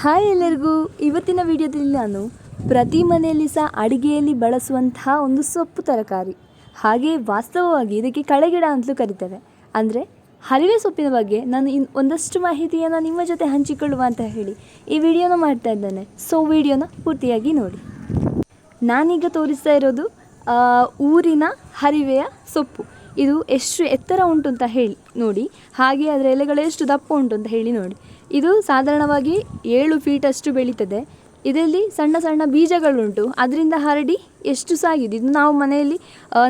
Hi ಎಲ್ಲರಿಗೂ. ಇವತ್ತಿನ ವಿಡಿಯೋದಲ್ಲಿ ನಾನು ಪ್ರತಿ ಮನೆಯಲ್ಲಿ ಸಹ ಅಡುಗೆಯಲ್ಲಿ ಬಳಸುವಂತಹ ಒಂದು ಸೊಪ್ಪು ತರಕಾರಿ. ಹಾಗೆ ವಾಸ್ತವವಾಗಿ ಇದಕ್ಕೆ ಕಳೆಗಿಡ ಅಂತಲೂ ಕರಿತೇವೆ. ಅಂದರೆ ಹರಿವೆ ಸೊಪ್ಪಿನ ಬಗ್ಗೆ ನಾನು ಇನ್ ಒಂದಷ್ಟು ಮಾಹಿತಿಯನ್ನು ನಿಮ್ಮ ಜೊತೆ ಹಂಚಿಕೊಳ್ಳುವ ಅಂತ ಹೇಳಿ ಈ ವಿಡಿಯೋನ ಮಾಡ್ತಾ ಇದ್ದೇನೆ. ಸೊ ವಿಡಿಯೋನ ಪೂರ್ತಿಯಾಗಿ ನೋಡಿ. ನಾನೀಗ ತೋರಿಸ್ತಾ ಇರೋದು ಊರಿನ ಹರಿವೆಯ ಸೊಪ್ಪು. ಇದು ಎಷ್ಟು ಎತ್ತರ ಉಂಟು ಅಂತ ಹೇಳಿ ನೋಡಿ. ಹಾಗೆ ಅದರ ಎಲೆಗಳು ಎಷ್ಟು ದಪ್ಪ ಉಂಟು ಅಂತ ಹೇಳಿ ನೋಡಿ. ಇದು ಸಾಧಾರಣವಾಗಿ ಏಳು ಫೀಟಷ್ಟು ಬೆಳೀತದೆ. ಇದರಲ್ಲಿ ಸಣ್ಣ ಸಣ್ಣ ಬೀಜಗಳುಂಟು. ಅದರಿಂದ ಹರಡಿ ಎಷ್ಟು ಸಾಗಿದೆ? ಇದು ನಾವು ಮನೆಯಲ್ಲಿ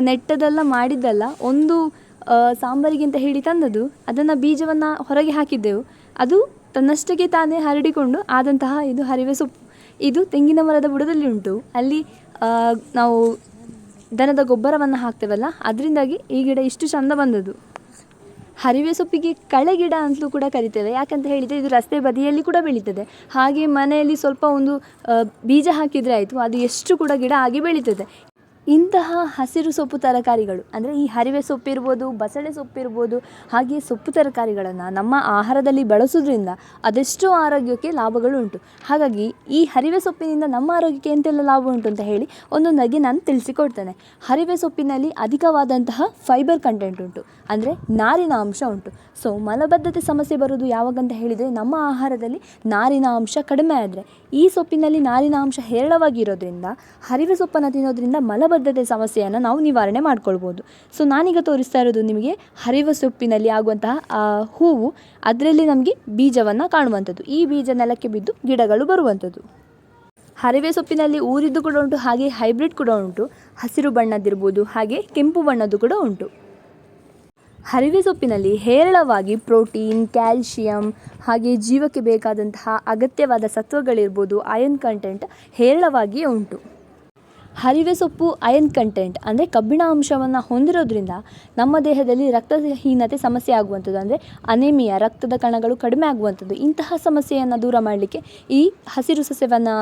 ನೆಟ್ಟದೆಲ್ಲ ಮಾಡಿದ್ದಲ್ಲ. ಒಂದು ಸಾಂಬಾರಿಗೆ ಸಾಂಬಾರಿಗಿಂತ ಹೇಳಿ ತಂದದ್ದು. ಅದನ್ನು ಬೀಜವನ್ನು ಹೊರಗೆ ಹಾಕಿದ್ದೆವು. ಅದು ತನ್ನಷ್ಟಕ್ಕೆ ತಾನೇ ಹರಡಿಕೊಂಡು ಆದಂತಹ ಇದು ಹರಿವೆ ಸೊಪ್ಪು. ಇದು ತೆಂಗಿನ ಮರದ ಬುಡದಲ್ಲಿ ಉಂಟು. ಅಲ್ಲಿ ನಾವು ದನದ ಗೊಬ್ಬರವನ್ನು ಹಾಕ್ತೇವಲ್ಲ, ಅದರಿಂದಾಗಿ ಈ ಗಿಡ ಇಷ್ಟು ಚಂದ ಬಂದದ್ದು. ಹರಿವೆ ಸೊಪ್ಪಿಗೆ ಕಳೆ ಗಿಡ ಅಂತಲೂ ಕೂಡ ಕರಿತೇವೆ. ಯಾಕಂತ ಹೇಳಿದರೆ ಇದು ರಸ್ತೆ ಬದಿಯಲ್ಲಿ ಕೂಡ ಬೆಳೀತದೆ. ಹಾಗೆ ಮನೆಯಲ್ಲಿ ಸ್ವಲ್ಪ ಒಂದು ಬೀಜ ಹಾಕಿದರೆ ಆಯಿತು, ಅದು ಎಷ್ಟು ಕೂಡ ಗಿಡ ಆಗಿ ಬೆಳೀತದೆ. ಇಂತಹ ಹಸಿರು ಸೊಪ್ಪು ತರಕಾರಿಗಳು, ಅಂದರೆ ಈ ಹರಿವೆ ಸೊಪ್ಪಿರ್ಬೋದು ಬಸಳೆ ಸೊಪ್ಪಿರ್ಬೋದು ಹಾಗೆ ಸೊಪ್ಪು ತರಕಾರಿಗಳನ್ನು ನಮ್ಮ ಆಹಾರದಲ್ಲಿ ಬಳಸೋದ್ರಿಂದ ಅದೆಷ್ಟೋ ಆರೋಗ್ಯಕ್ಕೆ ಲಾಭಗಳು ಉಂಟು. ಹಾಗಾಗಿ ಈ ಹರಿವೆ ಸೊಪ್ಪಿನಿಂದ ನಮ್ಮ ಆರೋಗ್ಯಕ್ಕೆ ಎಂತೆಲ್ಲ ಲಾಭ ಉಂಟು ಅಂತ ಹೇಳಿ ಒಂದೊಂದಾಗಿ ನಾನು ತಿಳಿಸಿಕೊಡ್ತೇನೆ. ಹರಿವೆ ಸೊಪ್ಪಿನಲ್ಲಿ ಅಧಿಕವಾದಂತಹ ಫೈಬರ್ ಕಂಟೆಂಟ್ ಉಂಟು, ಅಂದರೆ ನಾರಿನ ಅಂಶ ಉಂಟು. ಸೊ ಮಲಬದ್ಧತೆ ಸಮಸ್ಯೆ ಬರೋದು ಯಾವಾಗಂತ ಹೇಳಿದರೆ ನಮ್ಮ ಆಹಾರದಲ್ಲಿ ನಾರಿನ ಅಂಶ ಕಡಿಮೆ ಆದರೆ ಈ ಸೊಪ್ಪಿನಲ್ಲಿ ನಾರಿನ ಅಂಶ ಹೇರಳವಾಗಿರೋದ್ರಿಂದ, ಹರಿವೆ ಸೊಪ್ಪನ್ನು ತಿನ್ನೋದ್ರಿಂದ ಮಲಬದ್ಧತೆ ಸಮಸ್ಯೆಯನ್ನು ನಾವು ನಿವಾರಣೆ ಮಾಡ್ಕೊಳ್ಬೋದು. ಸೊ ನಾನೀಗ ತೋರಿಸ್ತಾ ಇರೋದು ನಿಮಗೆ ಹರಿವ ಸೊಪ್ಪಿನಲ್ಲಿ ಆಗುವಂತಹ ಹೂವು, ಅದರಲ್ಲಿ ನಮಗೆ ಬೀಜವನ್ನು ಕಾಣುವಂಥದ್ದು. ಈ ಬೀಜ ನೆಲಕ್ಕೆ ಬಿದ್ದು ಗಿಡಗಳು ಬರುವಂಥದ್ದು. ಹರಿವೆ ಸೊಪ್ಪಿನಲ್ಲಿ ಊರಿದ್ದು ಕೂಡ ಉಂಟು, ಹಾಗೆ ಹೈಬ್ರಿಡ್ ಕೂಡ ಉಂಟು. ಹಸಿರು ಬಣ್ಣದ್ದಿರ್ಬೋದು, ಹಾಗೆ ಕೆಂಪು ಬಣ್ಣದ್ದು ಕೂಡ ಉಂಟು. ಹರಿವೆ ಸೊಪ್ಪಿನಲ್ಲಿ ಹೇರಳವಾಗಿ ಪ್ರೋಟೀನ್, ಕ್ಯಾಲ್ಶಿಯಂ, ಹಾಗೆ ಜೀವಕ್ಕೆ ಬೇಕಾದಂತಹ ಅಗತ್ಯವಾದ ಸತ್ವಗಳಿರ್ಬೋದು ಅಯನ್ ಕಂಟೆಂಟ್ ಹೇರಳವಾಗಿಯೇ ಉಂಟು. ಹರಿವೆ ಸೊಪ್ಪು ಅಯನ್ ಕಂಟೆಂಟ್ ಅಂದರೆ ಕಬ್ಬಿಣ ಅಂಶವನ್ನು ಹೊಂದಿರೋದ್ರಿಂದ ನಮ್ಮ ದೇಹದಲ್ಲಿ ರಕ್ತಹೀನತೆ ಸಮಸ್ಯೆ ಆಗುವಂಥದ್ದು ಅಂದರೆ ಅನೇಮಿಯಾ ರಕ್ತದ ಕಣಗಳು ಕಡಿಮೆ ಆಗುವಂಥದ್ದು. ಇಂತಹ ಸಮಸ್ಯೆಯನ್ನು ದೂರ ಮಾಡಲಿಕ್ಕೆ ಈ ಹಸಿರು ಸಸ್ಯವನ್ನು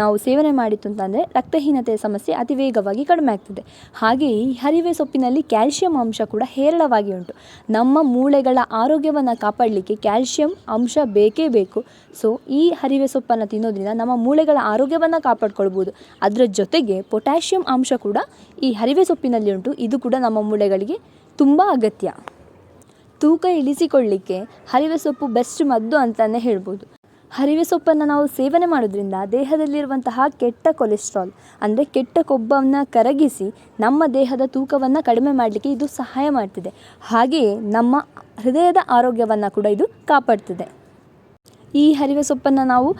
ನಾವು ಸೇವನೆ ಮಾಡಿತ್ತು ಅಂತಂದರೆ ರಕ್ತಹೀನತೆಯ ಸಮಸ್ಯೆ ಅತಿ ವೇಗವಾಗಿ ಕಡಿಮೆ ಆಗ್ತದೆ. ಹಾಗೆಯೇ ಈ ಹರಿವೆ ಸೊಪ್ಪಿನಲ್ಲಿ ಕ್ಯಾಲ್ಶಿಯಂ ಅಂಶ ಕೂಡ ಹೇರಳವಾಗಿ ಉಂಟು. ನಮ್ಮ ಮೂಳೆಗಳ ಆರೋಗ್ಯವನ್ನು ಕಾಪಾಡಲಿಕ್ಕೆ ಕ್ಯಾಲ್ಶಿಯಂ ಅಂಶ ಬೇಕೇ ಬೇಕು. ಸೊ ಈ ಹರಿವೆ ಸೊಪ್ಪನ್ನು ತಿನ್ನೋದ್ರಿಂದ ನಮ್ಮ ಮೂಳೆಗಳ ಆರೋಗ್ಯವನ್ನು ಕಾಪಾಡ್ಕೊಳ್ಬೋದು. ಅದರ ಜೊತೆಗೆ ಪೊಟ್ಯಾಷಿಯಂ ಅಂಶ ಕೂಡ ಈ ಹರಿವೆ ಸೊಪ್ಪಿನಲ್ಲಿ ಉಂಟು ಇದು ಕೂಡ ನಮ್ಮ ಮೂಳೆಗಳಿಗೆ ತುಂಬ ಅಗತ್ಯ. ತೂಕ ಇಳಿಸಿಕೊಳ್ಳಿಕ್ಕೆ ಹರಿವೆ ಸೊಪ್ಪು ಬೆಸ್ಟ್ ಮದ್ದು ಅಂತಲೇ ಹೇಳ್ಬೋದು. ಹರಿವೆ ಸೊಪ್ಪನ್ನು ನಾವು ಸೇವನೆ ಮಾಡೋದ್ರಿಂದ ದೇಹದಲ್ಲಿರುವಂತಹ ಕೆಟ್ಟ ಕೊಲೆಸ್ಟ್ರಾಲ್ ಅಂದರೆ ಕೆಟ್ಟ ಕೊಬ್ಬನ್ನು ಕರಗಿಸಿ ನಮ್ಮ ದೇಹದ ತೂಕವನ್ನು ಕಡಿಮೆ ಮಾಡಲಿಕ್ಕೆ ಇದು ಸಹಾಯ ಮಾಡ್ತಿದೆ. ಹಾಗೆಯೇ ನಮ್ಮ ಹೃದಯದ ಆರೋಗ್ಯವನ್ನು ಕೂಡ ಇದು ಕಾಪಾಡ್ತದೆ. ಈ ಹರಿವೆ ಸೊಪ್ಪನ್ನು ನಾವು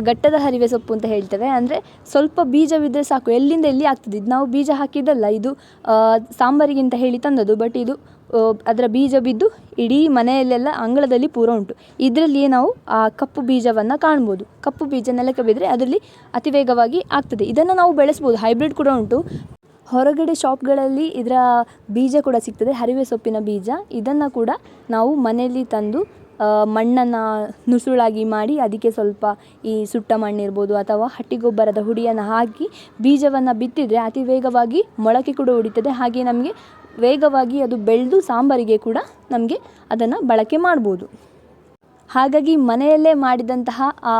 ಗಟ್ಟದ ಹರಿವೆ ಸೊಪ್ಪು ಅಂತ ಹೇಳ್ತೇವೆ. ಅಂದರೆ ಸ್ವಲ್ಪ ಬೀಜವಿದ್ದರೆ ಸಾಕು. ಎಲ್ಲಿಂದ ಎಲ್ಲಿ ಆಗ್ತದೆ? ಇದು ನಾವು ಬೀಜ ಹಾಕಿದ್ದಲ್ಲ, ಇದು ಸಾಂಬಾರಿಗಿಂತ ಹೇಳಿ ತಂದದ್ದು. ಬಟ್ ಇದು ಅದರ ಬೀಜ ಬಿದ್ದು ಇಡೀ ಮನೆಯಲ್ಲೆಲ್ಲ ಅಂಗಳದಲ್ಲಿ ಪೂರ ಉಂಟು. ಇದರಲ್ಲಿಯೇ ನಾವು, ಆ, ಕಪ್ಪು ಬೀಜವನ್ನು ಕಾಣ್ಬೋದು. ಕಪ್ಪು ಬೀಜ ನೆಲಕ್ಕೆ ಬಿದ್ದರೆ ಅದರಲ್ಲಿ ಅತಿ ವೇಗವಾಗಿ ಆಗ್ತದೆ. ಇದನ್ನು ನಾವು ಬೆಳೆಸ್ಬೋದು. ಹೈಬ್ರಿಡ್ ಕೂಡ ಉಂಟು. ಹೊರಗಡೆ ಶಾಪ್ಗಳಲ್ಲಿ ಇದರ ಬೀಜ ಕೂಡ ಸಿಗ್ತದೆ. ಹರಿವೆ ಸೊಪ್ಪಿನ ಬೀಜ. ಇದನ್ನು ಕೂಡ ನಾವು ಮನೆಯಲ್ಲಿ ತಂದು ಮಣ್ಣನ್ನು ನುಸುಳಾಗಿ ಮಾಡಿ ಅದಕ್ಕೆ ಸ್ವಲ್ಪ ಈ ಸುಟ್ಟ ಮಣ್ಣಿರ್ಬೋದು ಅಥವಾ ಹಟ್ಟಿ ಗೊಬ್ಬರದ ಹುಡಿಯನ್ನು ಹಾಕಿ ಬೀಜವನ್ನು ಬಿತ್ತಿದರೆ ಅತಿ ವೇಗವಾಗಿ ಮೊಳಕೆ ಕೂಡ ಹೊಡಿತದೆ ಹಾಗೆ ನಮಗೆ ವೇಗವಾಗಿ ಅದು ಬೆಳೆದು ಸಾಂಬಾರಿಗೆ ಕೂಡ ನಮಗೆ ಅದನ್ನು ಬಳಕೆ ಮಾಡ್ಬೋದು. ಹಾಗಾಗಿ ಮನೆಯಲ್ಲೇ ಮಾಡಿದಂತಹ ಆ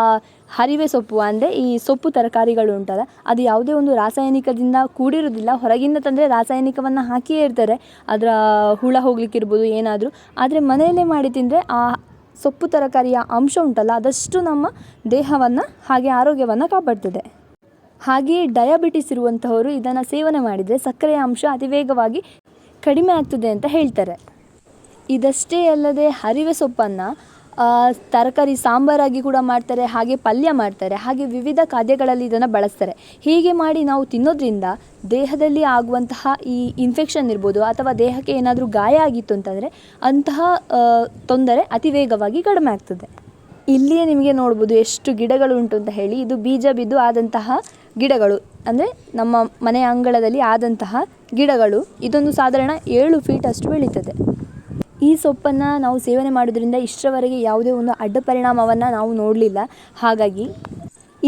ಹರಿವೆ ಸೊಪ್ಪು ಅಂದರೆ ಈ ಸೊಪ್ಪು ತರಕಾರಿಗಳು ಉಂಟಲ್ಲ, ಅದು ಯಾವುದೇ ಒಂದು ರಾಸಾಯನಿಕದಿಂದ ಕೂಡಿರೋದಿಲ್ಲ ಹೊರಗಿಂದ ತಂದರೆ ರಾಸಾಯನಿಕವನ್ನು ಹಾಕಿಯೇ ಇರ್ತಾರೆ. ಅದರ ಹುಳ ಹೋಗ್ಲಿಕ್ಕಿರ್ಬೋದು ಏನಾದರೂ. ಆದರೆ ಮನೆಯಲ್ಲೇ ಮಾಡಿ ತಿಂದರೆ ಆ ಸೊಪ್ಪು ತರಕಾರಿಯ ಅಂಶ ಉಂಟಲ್ಲ, ಅದಷ್ಟು ನಮ್ಮ ದೇಹವನ್ನು ಹಾಗೆ ಆರೋಗ್ಯವನ್ನು ಕಾಪಾಡ್ತದೆ. ಹಾಗೆಯೇ ಡಯಾಬಿಟಿಸ್ ಇರುವಂತಹವರು ಇದನ್ನು ಸೇವನೆ ಮಾಡಿದರೆ ಸಕ್ಕರೆಯ ಅಂಶ ಅತಿ ವೇಗವಾಗಿ ಕಡಿಮೆ ಆಗ್ತದೆ ಅಂತ ಹೇಳ್ತಾರೆ. ಇದಷ್ಟೇ ಅಲ್ಲದೆ ಹರಿವೆ ಸೊಪ್ಪನ್ನು ತರಕಾರಿ ಸಾಂಬಾರಾಗಿ ಕೂಡ ಮಾಡ್ತಾರೆ, ಹಾಗೆ ಪಲ್ಯ ಮಾಡ್ತಾರೆ, ಹಾಗೆ ವಿವಿಧ ಖಾದ್ಯಗಳಲ್ಲಿ ಇದನ್ನು ಬಳಸ್ತಾರೆ. ಹೀಗೆ ಮಾಡಿ ನಾವು ತಿನ್ನೋದ್ರಿಂದ ದೇಹದಲ್ಲಿ ಆಗುವಂತಹ ಈ ಇನ್ಫೆಕ್ಷನ್ ಇರ್ಬೋದು ಅಥವಾ ದೇಹಕ್ಕೆ ಏನಾದರೂ ಗಾಯ ಆಗಿತ್ತು ಅಂತಂದರೆ ಅಂತಹ ತೊಂದರೆ ಅತಿ ವೇಗವಾಗಿ ಕಡಿಮೆ ಆಗ್ತದೆ. ಇಲ್ಲಿಯೇ ನಿಮಗೆ ನೋಡ್ಬೋದು ಎಷ್ಟು ಗಿಡಗಳು ಉಂಟು ಅಂತ ಹೇಳಿ, ಇದು ಬೀಜ ಬಿದ್ದು ಆದಂತಹ ಗಿಡಗಳು, ಅಂದರೆ ನಮ್ಮ ಮನೆಯ ಅಂಗಳದಲ್ಲಿ ಆದಂತಹ ಗಿಡಗಳು, ಇದೊಂದು ಸಾಧಾರಣ ಏಳು ಫೀಟ್ ಅಷ್ಟು ಬೆಳೀತದೆ. ಈ ಸೊಪ್ಪನ್ನು ನಾವು ಸೇವನೆ ಮಾಡೋದ್ರಿಂದ ಇಷ್ಟರವರೆಗೆ ಯಾವುದೇ ಒಂದು ಅಡ್ಡ ಪರಿಣಾಮವನ್ನು ನಾವು ನೋಡಲಿಲ್ಲ. ಹಾಗಾಗಿ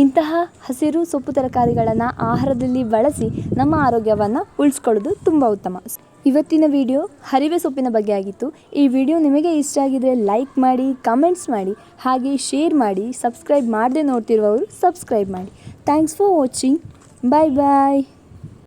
ಇಂತಹ ಹಸಿರು ಸೊಪ್ಪು ತರಕಾರಿಗಳನ್ನು ಆಹಾರದಲ್ಲಿ ಬಳಸಿ ನಮ್ಮ ಆರೋಗ್ಯವನ್ನು ಉಳಿಸ್ಕೊಳ್ಳೋದು ತುಂಬ ಉತ್ತಮ. ಇವತ್ತಿನ ವಿಡಿಯೋ ಹರಿವೆ ಸೊಪ್ಪಿನ ಬಗ್ಗೆ ಆಗಿತ್ತು. ಈ ವಿಡಿಯೋ ನಿಮಗೆ ಇಷ್ಟ ಆಗಿದರೆ ಲೈಕ್ ಮಾಡಿ, ಕಮೆಂಟ್ಸ್ ಮಾಡಿ, ಹಾಗೆ ಶೇರ್ ಮಾಡಿ, ಸಬ್ಸ್ಕ್ರೈಬ್ ಮಾಡದೆ ನೋಡ್ತಿರುವವರು ಸಬ್ಸ್ಕ್ರೈಬ್ ಮಾಡಿ. Thanks for watching. Bye bye.